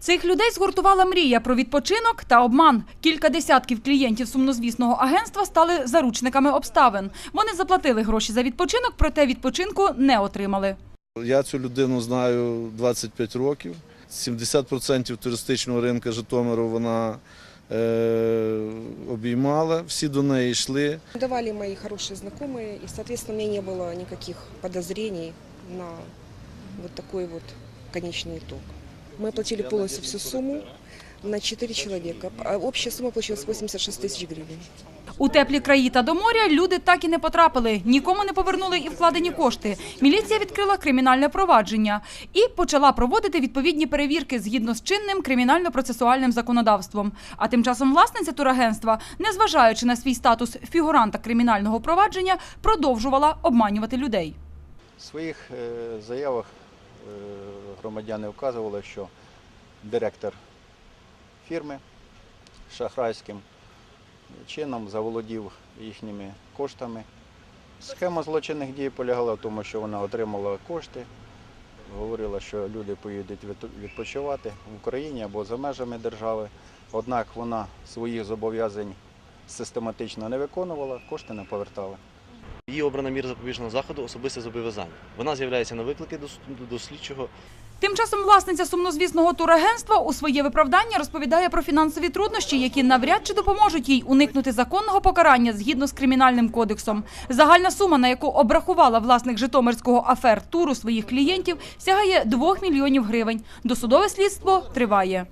Цих людей згуртувала мрія про відпочинок та обман. Кілька десятків клієнтів сумнозвісного агентства стали заручниками обставин. Вони заплатили гроші за відпочинок, проте відпочинку не отримали. Я цю людину знаю 25 років. 70% туристичного ринку Житомиру вона е, обіймала, всі до неї йшли. Давали мои хорошие знакомые, и, соответственно, у меня не было никаких подозрений на вот такой вот конечный итог. Мы оплатили полностью всю сумму на 4 человека. А Общая сумма получилась 86 тысяч гривен. У теплі краї та до моря люди так і не потрапили. Нікому не повернули і вкладені кошти. Міліція відкрила кримінальне провадження і почала проводити відповідні перевірки згідно з чинним кримінально-процесуальним законодавством. А тим часом власниця турагентства, незважаючи на свій статус фігуранта кримінального провадження, продовжувала обманювати людей. В своїх е, заявах громадяни вказували, що директор фірми шахрайським чином заволодів їхніми коштами. Схема злочинних дій полягала в тому, що вона отримала кошти, говорила, що люди поїдуть відпочивати в Україні або за межами держави. Однак вона своїх зобов'язань систематично не виконувала, кошти не повертала. Її обрана міра запобіжного заходу особисте зобов'язання. Вона з'являється на виклики до, слідчого Тим часом власниця сумнозвісного турагентства у своє виправдання розповідає про фінансові труднощі, які навряд чи допоможуть їй уникнути законного покарання згідно з кримінальним кодексом. Загальна сума, на яку обрахувала власник Житомирського афер туру своїх клієнтів, сягає 2 мільйонів гривень. Досудове слідство триває.